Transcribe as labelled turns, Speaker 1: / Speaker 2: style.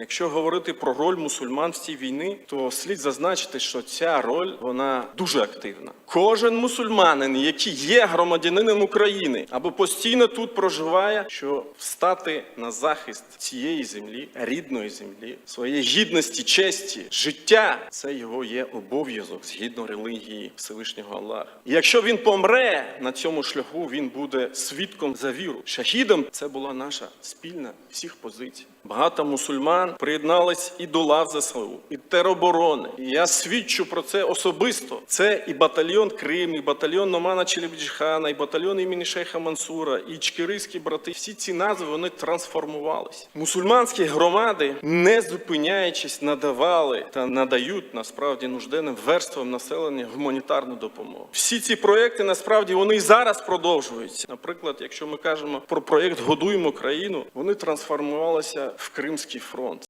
Speaker 1: Якщо говорити про роль мусульман в цій війні, то слід зазначити, що ця роль вона дуже активна. Кожен мусульманин, який є громадянином України або постійно тут проживає, що встати на захист цієї землі, рідної землі, своєї гідності, честі, життя це його є обов'язок згідно релігії Всевишнього Аллаха. І якщо він помре на цьому шляху, він буде свідком за віру. Шахідом це була наша спільна всіх позицій. Багато мусульман приєднались і до лав ЗСУ, і тероборони. І я свідчу про це особисто. Це і батальйон Крим, і батальйон Номана Челебіджхана, і батальйон імені Шейха Мансура, і чкирийські брати. Всі ці назви вони трансформувались. Мусульманські громади, не зупиняючись, надавали та надають насправді нужденним верствам населення гуманітарну допомогу. Всі ці проекти насправді вони і зараз продовжуються. Наприклад, якщо ми кажемо про проєкт Годуємо країну, вони трансформувалися в Кримський фронт.